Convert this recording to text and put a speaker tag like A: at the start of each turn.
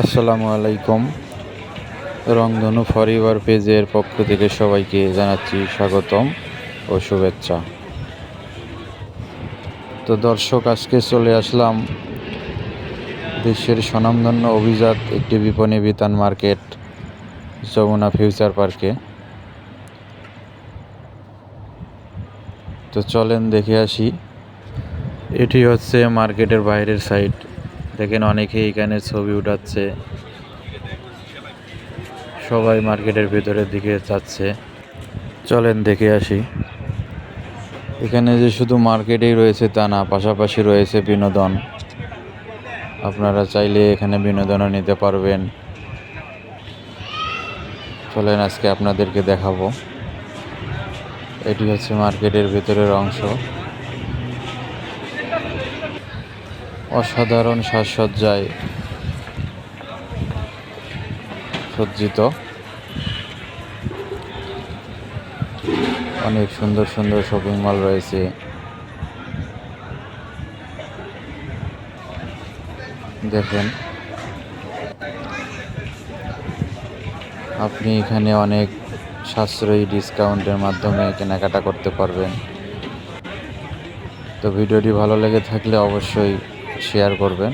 A: আসসালামু আলাইকুম। রংধনু ফরিবার পেজের পক্ষ থেকে সবাইকে জানাচ্ছি স্বাগতম ও শুভেচ্ছা। তো দর্শক, আজকে চলে আসলাম বিশ্বের স্বনামধন্য অভিজাত একটি বিপণী বিতান মার্কেট, যমুনা ফিউচার পার্কে। তো চলেন দেখে আসি। এটি হচ্ছে মার্কেটের বাইরের সাইড দেখেন অনেকেই এখানে ছবি উঠাচ্ছে। সবাই মার্কেটের ভিতরের দিকে যাচ্ছে। চলেন দেখে আসি। এখানে যে শুধু মার্কেটেই রয়েছে তা না, পাশাপাশি রয়েছে বিনোদন। আপনারা চাইলে এখানে বিনোদনও নিতে পারবেন। চলেন আজকে আপনাদেরকে দেখাবো। এটি হচ্ছে মার্কেটের ভিতরের অংশ। অসাধারণ সাজসজ্জায় সজ্জিত। অনেক সুন্দর সুন্দর শপিং মল রয়েছে। দেখেন। আপনি এখানে অনেক সাশ্রয়ী ডিসকাউন্টের মাধ্যমে কেনাকাটা করতে পারবেন। তো ভিডিওটি ভালো লেগে থাকলে অবশ্যই শেয়ার করবেন।